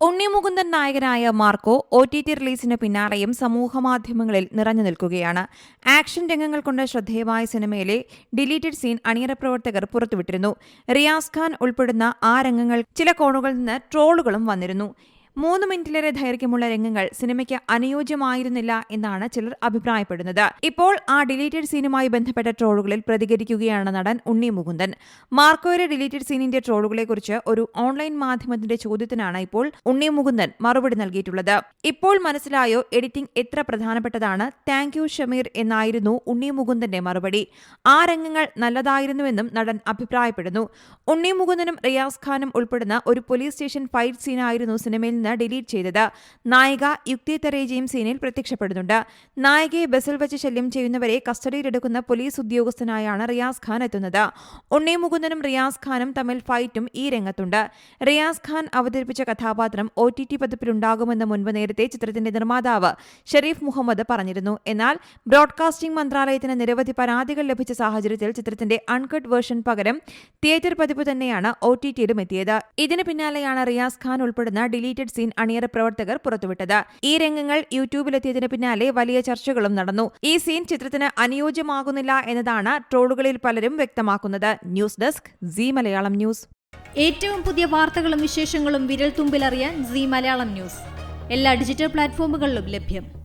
ഉണ്ണിമുകുന്ദൻ നായകനായ Marco O T T റിലീസിന് പിന്നാലെയും സമൂഹമാധ്യമങ്ങളിൽ നിറഞ്ഞു നിൽക്കുകയാണ്. ആക്ഷൻ രംഗങ്ങൾ കൊണ്ട് ശ്രദ്ധേയമായ സിനിമയിലെ ഡിലീറ്റഡ് സീൻ അണിയറ പ്രവർത്തകർ പുറത്തുവിട്ടിരുന്നു. റിയാസ് ഖാൻ ഉൾപ്പെടുന്ന ആ രംഗങ്ങൾ ചില കോണുകളിൽ നിന്ന് ട്രോളുകളും വന്നിരുന്നു. മൂന്ന് മിനിറ്റിലേറെ ദൈർഘ്യമുള്ള രംഗങ്ങൾ സിനിമയ്ക്ക് അനുയോജ്യമായിരുന്നില്ല എന്നാണ് ചിലർ അഭിപ്രായപ്പെടുന്നത്. ഇപ്പോൾ ആ ഡിലീറ്റഡ് സീനുമായി ബന്ധപ്പെട്ട ട്രോളുകളിൽ പ്രതികരിക്കുകയാണ് നടൻ ഉണ്ണി മുകുന്ദൻ. മാർക്കോയുടെ ഡിലീറ്റഡ് സീനിന്റെ ട്രോളുകളെക്കുറിച്ച് ഒരു ഓൺലൈൻ മാധ്യമത്തിന്റെ ചോദ്യത്തിനാണ് ഇപ്പോൾ ഉണ്ണി മുകുന്ദൻ മറുപടി നൽകിയിട്ടുള്ളത്. ഇപ്പോൾ മനസ്സിലായോ എഡിറ്റിംഗ് എത്ര പ്രധാനപ്പെട്ടതാണ്? താങ്ക് യു ഷമീർ എന്നായിരുന്നു ഉണ്ണി മുകുന്ദന്റെ മറുപടി. ആ രംഗങ്ങൾ നല്ലതായിരുന്നുവെന്നും നടൻ അഭിപ്രായപ്പെടുന്നു. ഉണ്ണി മുകുന്ദനും റിയാസ് ഖാനും ഉൾപ്പെടുന്ന ഒരു പോലീസ് സ്റ്റേഷൻ ഫൈറ്റ് സീനായിരുന്നു സിനിമയിൽ നിന്ന് ഡിലീറ്റ് ചെയ്തത്. നായിക യുക്തി തെരേജയും സീനിൽ പ്രത്യക്ഷപ്പെടുന്നുണ്ട്. നായികയെ ബസ്സിൽ വെച്ച് ശല്യം ചെയ്യുന്നവരെ കസ്റ്റഡിയിലെടുക്കുന്ന പോലീസ് ഉദ്യോഗസ്ഥനായാണ് റിയാസ് ഖാൻ എത്തുന്നത്. ഉണ്ണി മുകുന്ദനും റിയാസ് ഖാനും തമ്മിൽ ഫൈറ്റും ഈ രംഗത്തുണ്ട്. റിയാസ് ഖാൻ അവതരിപ്പിച്ച കഥാപാത്രം ഒ ടി ടി പതിപ്പിലുണ്ടാകുമെന്ന് മുൻപ് നേരത്തെ ചിത്രത്തിന്റെ നിർമ്മാതാവ് ഷെരീഫ് മുഹമ്മദ് പറഞ്ഞിരുന്നു. എന്നാൽ ബ്രോഡ്കാസ്റ്റിംഗ് മന്ത്രാലയത്തിന് നിരവധി പരാതികൾ ലഭിച്ച സാഹചര്യത്തിൽ ചിത്രത്തിന്റെ അൺകട്ട് വേർഷൻ പകരം തിയേറ്റർ പതിപ്പ് തന്നെയാണ് ഒ ടി ടിയിലും എത്തിയത്. ഇതിന് പിന്നാലെയാണ് റിയാസ് ഖാൻ ഉൾപ്പെടുന്ന ഡിലീറ്റഡ് സീൻ അണിയറ പ്രവർത്തകർ പുറത്തുവിട്ടത്. ഈ രംഗങ്ങൾ യൂട്യൂബിലെത്തിയതിന് പിന്നാലെ വലിയ ചർച്ചകളും നടന്നു. ഈ സീൻ ചിത്രത്തിന് അനുയോജ്യമാകുന്നില്ല എന്നതാണ് ട്രോളുകളിൽ പലരും വ്യക്തമാക്കുന്നത്. News desk C Malayalam news. ഏറ്റവും പുതിയ വാർത്തകളും വിശേഷങ്ങളും വിരൽ തുമ്പിലറിയാൻ സി മലയാളം ന്യൂസ്. എല്ലാ ഡിജിറ്റൽ പ്ലാറ്റ്ഫോമുകളിലും ലഭ്യം.